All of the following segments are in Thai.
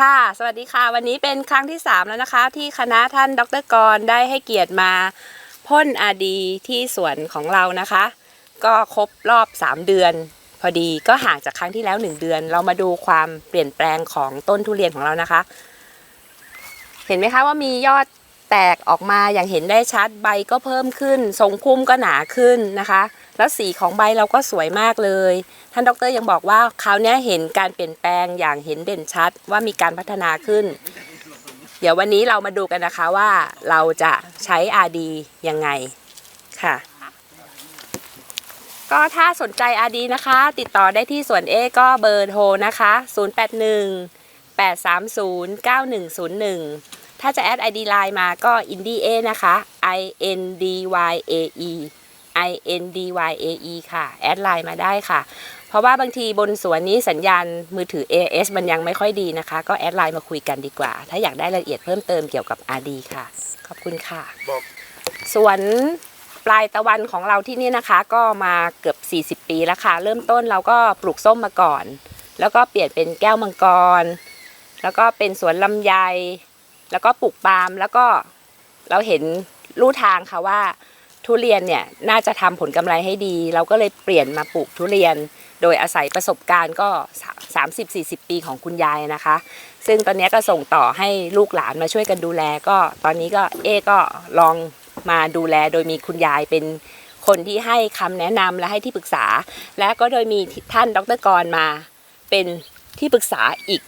ค่ะ สวัสดีค่ะ วันนี้เป็นครั้งที่ 3 แล้วนะคะ ที่คณะท่านดรกรได้ให้เกียรติมาพ่นอาดีที่สวนของเรานะคะ ก็ครบรอบ 3 เดือน พอดีก็ห่างจากครั้งที่แล้ว 1 เดือน เรามาดูความเปลี่ยนแปลงของต้นทุเรียนของเรานะคะ เห็นไหมคะว่ามียอด แตกออกมาอย่างเห็นได้ชัดใบก็เพิ่มขึ้น ทรงพุ่มก็หนาขึ้นนะคะ แล้วสีของใบเราก็สวยมากเลย ท่านดรยังบอกว่าคราวเนี้ยเห็นการเปลี่ยนแปลงอย่างเห็นเด่นชัดว่ามีการพัฒนาขึ้น เดี๋ยววันนี้เรามาดูกันนะคะว่าเราจะใช้ RD ยังไงค่ะ ก็ถ้าสนใจ RD นะคะ ติดต่อได้ที่สวนเอก็เบอร์โทรนะคะ 081 830 9101 ถ้าจะแอด ID Line มาก็ indie a นะคะ i n d y a e i n d y a e ค่ะ แอดไลน์มาได้ค่ะ เพราะว่าบางทีบนสวนนี้สัญญาณมือถือ AS มันยังไม่ค่อยดีนะคะ ก็แอดไลน์มาคุยกันดีกว่า ถ้าอยากได้รายละเอียดเพิ่มเติมเกี่ยวกับ RD ค่ะ ขอบคุณค่ะ บอกสวนปลายตะวันของเราที่นี่นะคะ ก็มาเกือบ 40 ปีแล้วค่ะ เริ่มต้นเราก็ปลูกส้มมาก่อน แล้วก็เปลี่ยนเป็นแก้วมังกร แล้วก็เป็นสวนลำไย แล้วก็ปลูกปาล์มแล้วก็เราเห็นลู่ทางค่ะว่า ทุเรียนเนี่ยน่าจะทำผลกำไรให้ดี เราก็เลยเปลี่ยนมาปลูกทุเรียน โดยอาศัยประสบการณ์ก็ 30-40 ปีของคุณยายนะคะ ซึ่งตอนนี้ก็ส่งต่อให้ลูกหลานมาช่วยกันดูแลก็ตอนนี้ก็เอก็ลองมาดูแลโดยมีคุณยายเป็นคนที่ให้คำแนะนำและให้ที่ปรึกษา และก็โดยมีท่านดรกรมา เป็นที่ปรึกษาอีก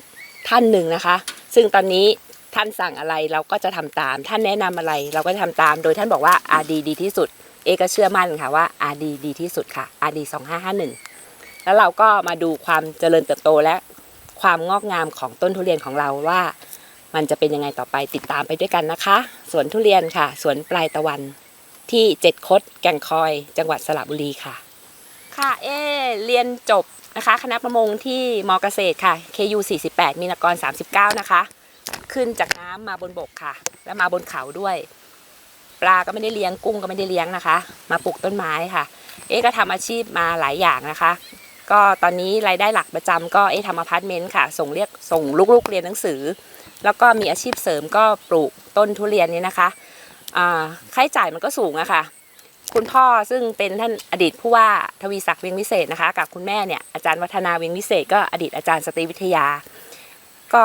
ท่านหนึ่งนะคะ ซึ่งตอนนี้ ท่านสั่งอะไรเราก็จะทำตาม ท่านแนะนำอะไรเราก็จะทำตาม โดยท่านบอกว่า RD ดีดีที่สุด เอก็เชื่อมั่นค่ะว่า RD ดีดีที่สุดค่ะ RD 2551แล้วเราก็มาดูความเจริญเติบโตและความงอกงามของต้นทุเรียนของเราว่า มันจะเป็นยังไงต่อไปติดตามไปด้วยกันนะคะสวนทุเรียนค่ะสวนปลายตะวันที่เจ็ดคดแก่งคอย จังหวัดสระบุรีค่ะ ค่ะเอเรียนจบนะคะ คณะประมงที่มเกษตรค่ะ KU 48 มีนกร 39 นะคะ ขึ้นจากน้ำมาบนบกค่ะ และมาบนเขาด้วย ปลาก็ไม่ได้เลี้ยงกุ้งก็ไม่ได้เลี้ยงนะคะ มาปลูกต้นไม้ค่ะ เอ๊ก็ทำอาชีพมาหลายอย่างนะคะ ก็ตอนนี้รายได้หลักประจำก็เอ๊ทำอพาร์ตเมนต์ค่ะ ส่งเรียกส่งลูกๆเรียนหนังสือ แล้วก็มีอาชีพเสริมก็ปลูกต้นทุเรียนนี้นะคะค่าใช้จ่ายมันก็สูงอะค่ะคุณพ่อซึ่งเป็นท่านอดีตผู้ว่าทวีศักดิ์เวียงวิเศษนะคะ กับคุณแม่เนี่ยอาจารย์วัฒนาเวียงวิเศษก็อดีตอาจารย์สตรีวิทยา ก็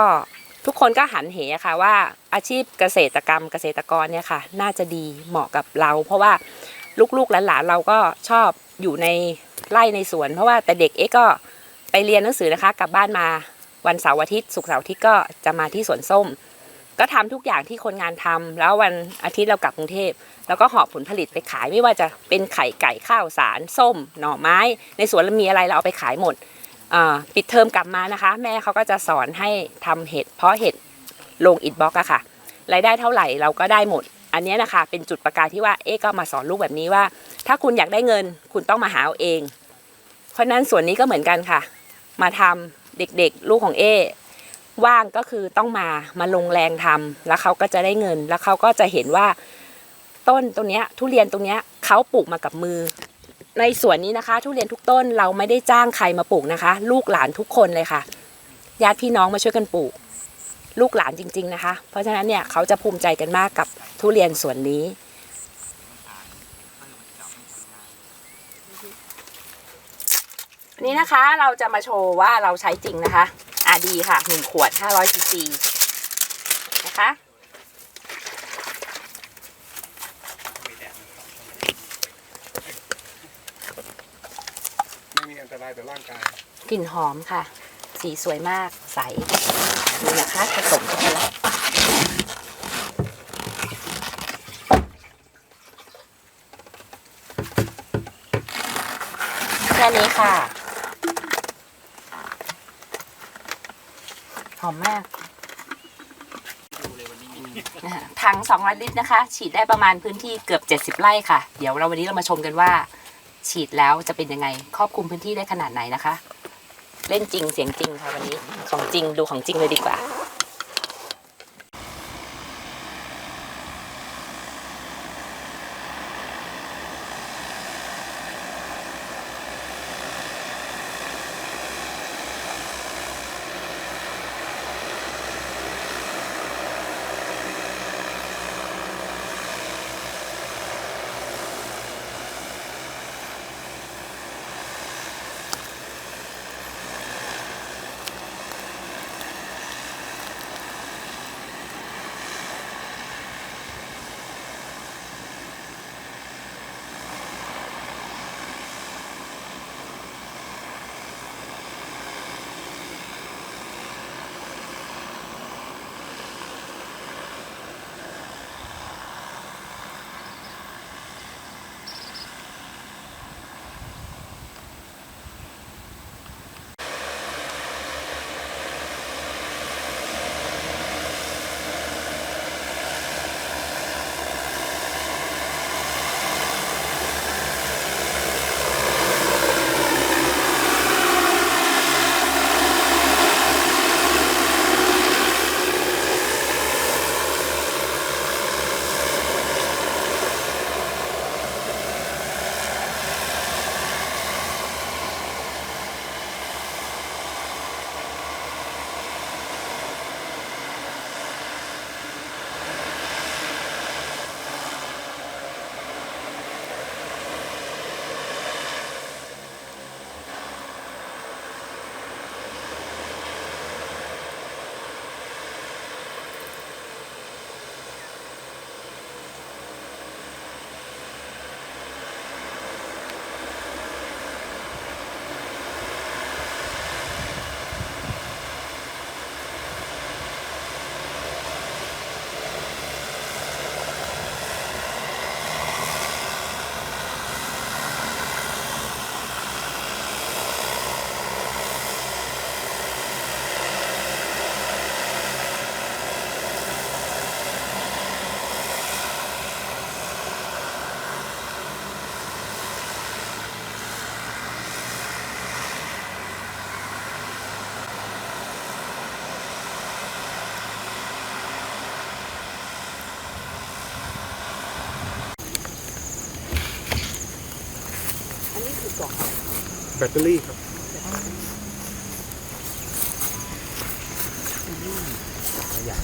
ทุกคนก็หันเหค่ะว่าอาชีพเกษตรกรรมเกษตรกรเนี่ยค่ะ น่าจะดีเหมาะกับเรา เพราะว่าลูกๆหลานๆเราก็ชอบอยู่ในไร่ในสวน เพราะว่าแต่เด็กเอ๊ก็ไปเรียนหนังสือนะคะ กลับบ้านมาวันเสาร์อาทิตย์ศุกร์เสาร์อาทิตย์ก็จะมาที่สวนส้ม ก็ทำทุกอย่างที่คนงานทำแล้ววันอาทิตย์เรากลับกรุงเทพแล้วก็หอบผลผลิตไปขายไม่ว่าจะเป็นไข่ไก่ข้าวสาร ส้ม หน่อไม้ ในสวนเรามีอะไรเราเอาไปขายหมด ปิดเทอมกลับมานะคะ แม่เขาก็จะสอนให้ทำเห็ดเพราะเห็ดลงอิฐบล็อกอะค่ะรายได้เท่าไหร่เราก็ได้หมด อันนี้นะคะเป็นจุดประกายที่ว่าเอ๊ก็มาสอนลูกแบบนี้ว่า ถ้าคุณอยากได้เงินคุณต้องมาหาเอาเอง เพราะฉะนั้นส่วนนี้ก็เหมือนกันค่ะ มาทำเด็กๆ ลูกของเอว่างก็คือต้องมามาลงแรงทำแล้วเขาก็จะได้เงิน แล้วเขาก็จะเห็นว่าต้นตรงเนี้ยทุเรียนตรงเนี้ยเขาปลูกมากับมือ ในสวนนี้นะคะ ทุเรียนทุกต้นเราไม่ได้จ้างใครมาปลูกนะคะ ลูกหลานทุกคนเลยค่ะญาติพี่น้องมาช่วยกันปลูก ลูกหลานจริง ๆนะคะ เพราะฉะนั้นเนี่ยเขาจะภูมิใจกันมากกับทุเรียนสวนนี้นนี้นะคะเราจะมาโชว์ว่าเราใช้จริงนะคะอาดีค่ะหนึ่งขวด 500ซีซีนะคะ ไม่มีอั นตรายต่อร่างกายกลิ่นหอมค่ะ สีสวยมากใสนี่นะคะผสมเข้าไปแล้วแค่นี้ค่ะ หอมมากนะคะถัง 200 ลิตรนะคะ ฉีดได้ประมาณพื้นที่เกือบ 70 ไร่ค่ะ เดี๋ยวเราวันนี้เรามาชมกันว่า ฉีดแล้วจะเป็นยังไง ครอบคลุมพื้นที่ได้ขนาดไหนนะคะ เล่นจริงเสียงจริงค่ะวันนี้ ของจริงดูของจริงเลยดีกว่า กล่องแบตเตอรี่ครับประหยัด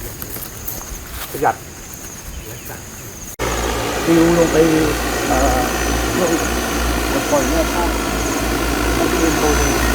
ประหยัดฟิวลงไปเอ่อลงปล่อยแม่ข้าวให้เรียนโตเลย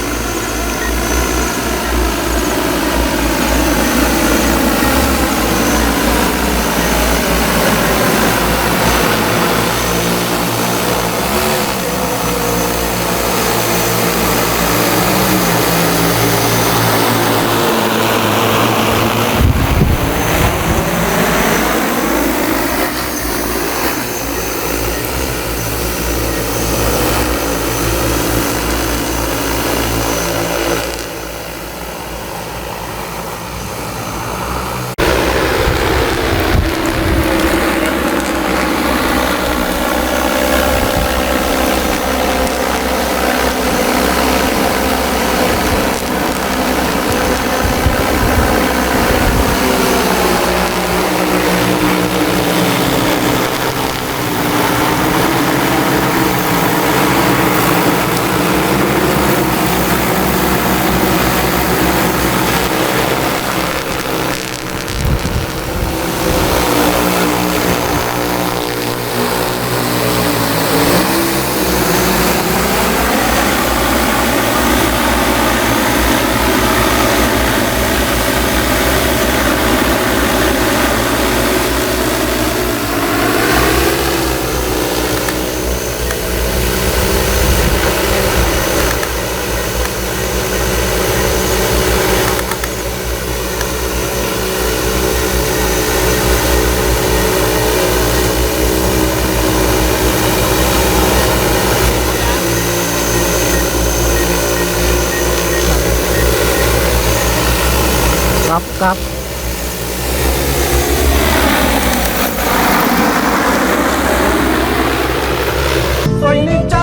ครับครับไฟในใจ